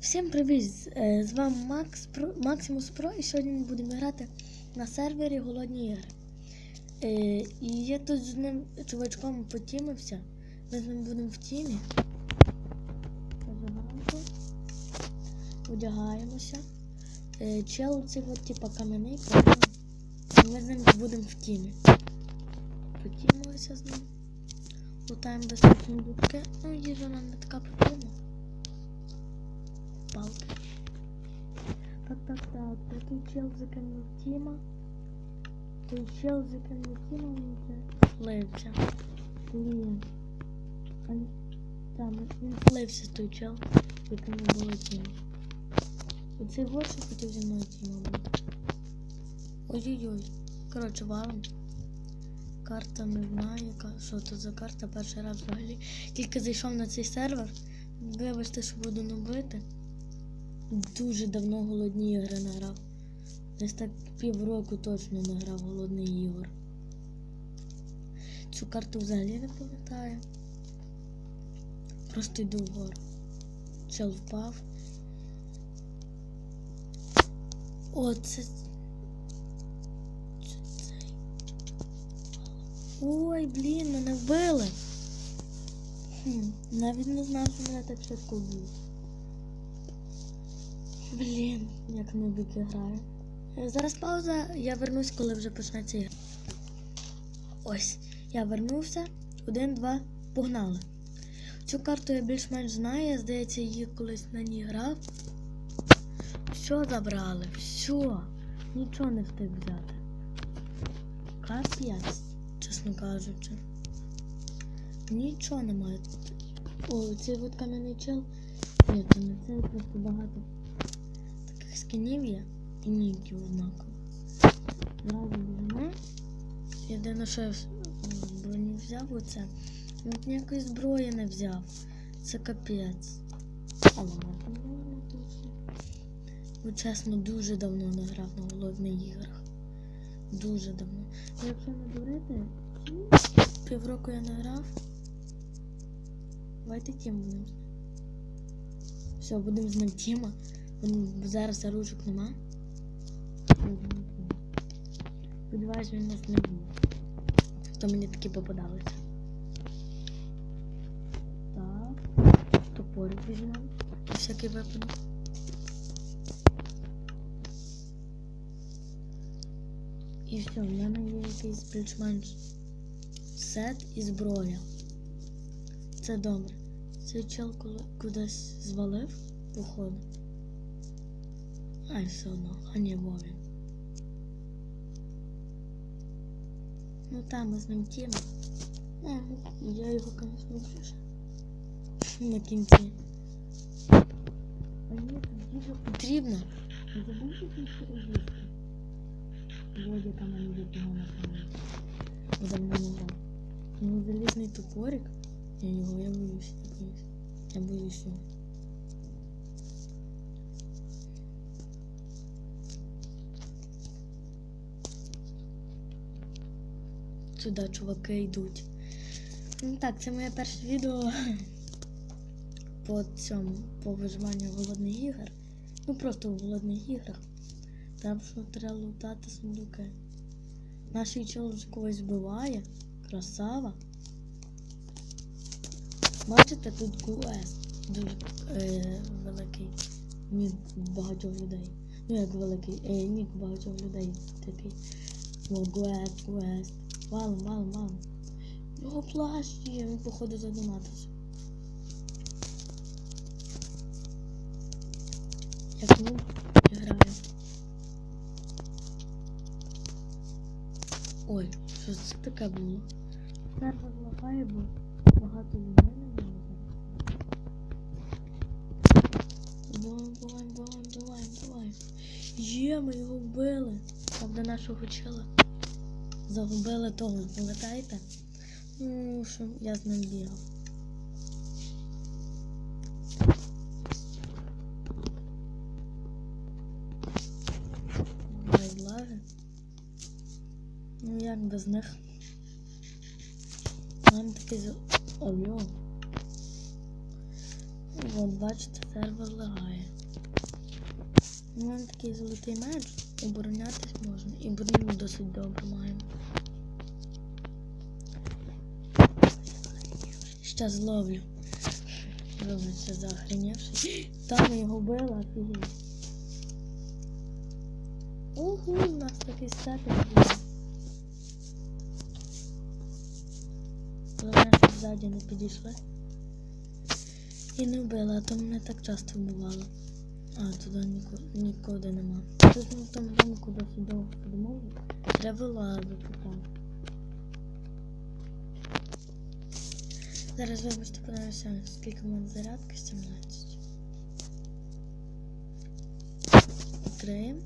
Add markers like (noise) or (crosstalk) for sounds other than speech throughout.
Всім привіт! Е, З вами Макс Про, Максимус Про і сьогодні ми будемо грати на сервері Голодні ігри. Е, І я тут з ним чувачком потімився. Ми з ним будемо в тімі. Одягаємося. Е, Чел цей от типа кам'яний, Ми з ним будемо в тімі. Потімилися з ним. Лутаємо безпечні дудки. Ну, їжа нам не така потрібна. Палки. Так, так, так. Такий чел закинув Тіма. Той чел закинув Тіма, він слився. Блін. Там, він слився той чел, якому було Тіма. Оцей горше хотів зі мною Тіма бути. Ой-ой-ой. Коротше, валом. Карта не знаю, яка. Що тут за карта? Перший раз взагалі. Тільки зайшов на цей сервер. Вибачте, що буду набити. Дуже давно голодні ігри не грав. Десь так півроку точно не грав голодний ігор. Цю карту взагалі не пам'ятаю. Просто йду вгору. Чел впав. О, це. Це цей. Ой, блін, мене вбили. Хм, навіть не знав, що мене так швидко вб'ють. Блін, як нубики граю. Е, Зараз пауза, я вернусь, коли вже почнеться ігра. Ось, я вернувся. Один, два, погнали. Цю карту я більш-менш знаю, здається, її колись на ній грав. Все забрали, все. Нічого не встиг взяти. Капець, чесно кажучи. Нічого немає. О, цей от кам'яний чел. Ні, це не цей, просто багато скінів є і ніків однаково. Зразу біжимо. Єдине, що я броню взяв оце. От ніякої зброї не взяв. Це капець. Але. Бо чесно, дуже давно не грав на голодних іграх. Дуже давно. Ну, Якщо не дурити, півроку я не грав. Давайте тім будемо. Все, будемо з ним тіма. Зараз ручок нема. Сподіваюсь, він нас не буде. То мені такі попадалися. Так. Топорик візьмемо. Всякий випадок. І все, в мене є якийсь більш-менш сет і зброя. Це добре. Цей чел кудись звалив, походу. Ай, все одно, а не Вові. Ну там ми з ним тіма. Е, я його, звісно, вб'ю. На кінці. А ні, тут їжа потрібна. Не забудьте тут переїсти. Водя там мені вже погано пам'ятає. Бо давно не грав. Ну, залізний топорик. Я його, я боюсь, я боюсь. Я боюсь його. Сюди чуваки йдуть. Ну так, це моє перше відео (laughs) по цьому, по виживанню голодних ігор. Ну просто в голодних іграх. Там що треба лутати сундуки. Наш чоловік когось вбиває. Красава. Бачите, тут квест дуже е, великий. Нік багатьох людей. Ну як великий, е, нік багатьох людей такий. О, квест, квест. Валом, валом, валом. Його плащ є, він походу задонатився. Як ну, я граю. Ой, що це таке було? Сервер лагає, бо багато людей не було Давай, давай, давай, давай, давай. Є, ми його вбили. Правда, нашого чела. Загубили того, пам'ятаєте? Ну, що я з ним бігав. Лаги. Ну як без них? Нам таки за. Алло. Вон От бачите, сервер лагає. У мене такий золотий меч, оборонятись можна. І броню досить добре маємо. Ще зловлю. Вибачте, захренівши. Там його била, офігеть. Ого, у нас такий статик є. Головне, щоб ззаді не підійшли. І не вбили, а то мене так часто вбивало. А, туди ніко, нікуди нема. Тут в тому домику досить довго сидимо. Треба вилазити там. Зараз вибачте, подивимося, скільки в мене зарядки 17. Відкриємо.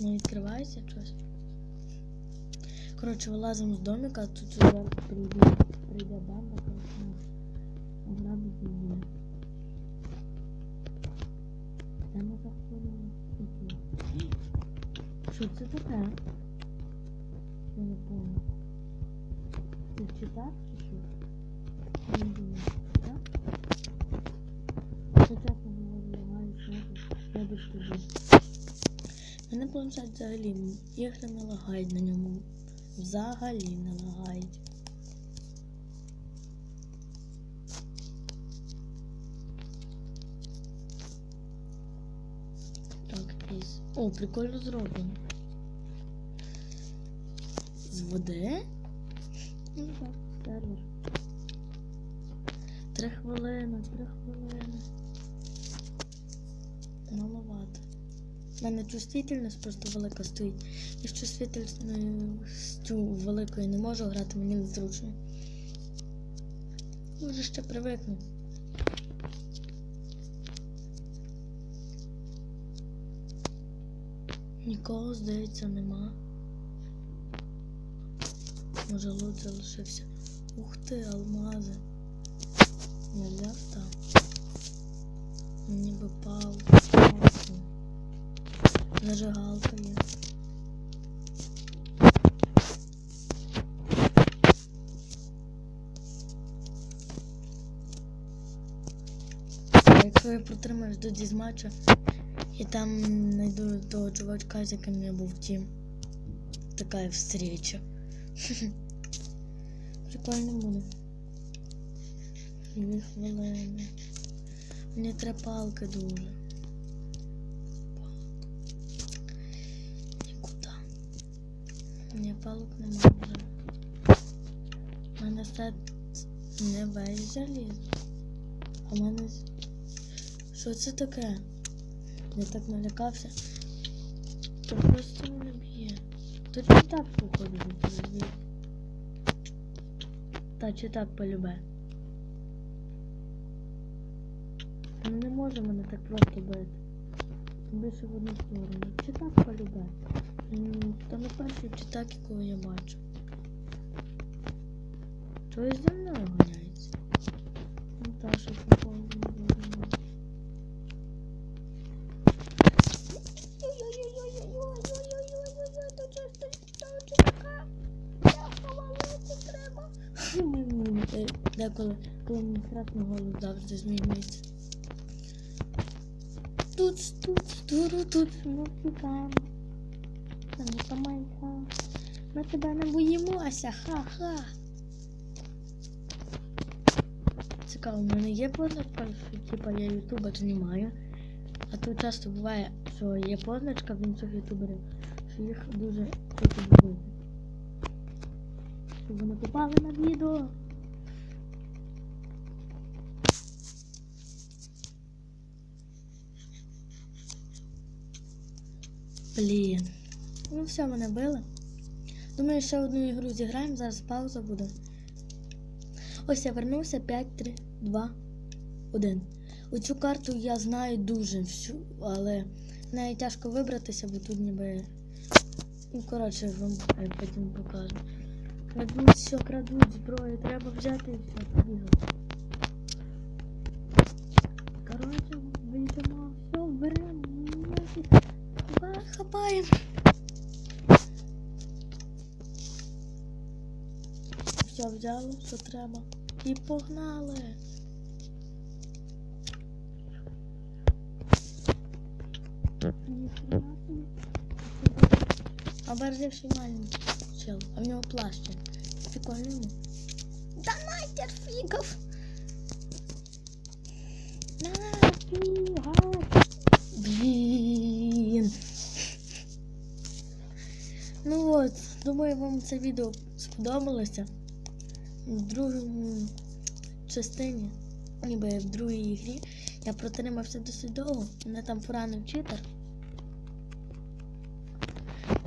Не відкривається щось. Коротше, вилазимо з домика, тут прийде, банда, коротше, нас ограбить Що це таке? Я не помню. Ти читав чи що? Не думаю, так? Це лагаю, що я би тобі. Мене планшет взагалі ігри не лагають на ньому. Взагалі не лагають. О, прикольно зроблено. З води? Ну так, сервер. Три хвилини, три хвилини. Маловато. У мене чувствительність просто велика стоїть. Я з чувствительністю великою не можу грати, мені незручно. Може ще привикну. Нікого, здається, нема. Може лут залишився. Ух ти, алмази. Я взяв там. Ніби пал. Класно. Зажигалка є. Якщо я протримаюсь до дізматча і там знайду того чувачка, з яким я був тім. Така встреча. (laughs) Прикольно буде. Дві хвилини. Мені треба палки дуже. Нікуди. Ні, палок нема вже. У мене сет не весь заліз. А в мене. Що це таке? Я так налякався. То просто мене б'є. То чи так походить до тебе Та чи так полюбе? Ну не може мене так просто бити. Більше в одну сторону. Чи так полюбе? Та не перший чи так, якого я бачу. Чогось за мною гоняється. Ну та що попало Деколи, страшно голос завжди змінюється. Тут, тут, тут, тут, ми втікаємо. Не помайка. Ми тебе не боїмося, ха-ха. Цікаво, в мене є позначка, що типа я ютубер знімаю. А тут часто буває, що є позначка в інших ютуберів, що їх дуже хочуть вбити. Щоб вони попали на відео. Блін. Ну все, мене били. Думаю, ще одну ігру зіграємо, зараз пауза буде. Ось я вернувся 5, 3, 2, 1. Оцю карту я знаю дуже всю, але неї тяжко вибратися, бо тут ніби. Ну, коротше, вам потім покажу. Крадуть, все, крадуть зброю, треба взяти і все, побігати. Коротше, вийдемо, все, беремо, ну, хапаємо. Все взяли, що треба. І погнали. Ніхто барживший маленький чел, а в нього плащ. він. Донатер фігов. Нафіга. Блін. Ну от, думаю, вам це відео сподобалося. В другому частині, ніби в другій грі, я протримався досить довго. Мене там поранив читер.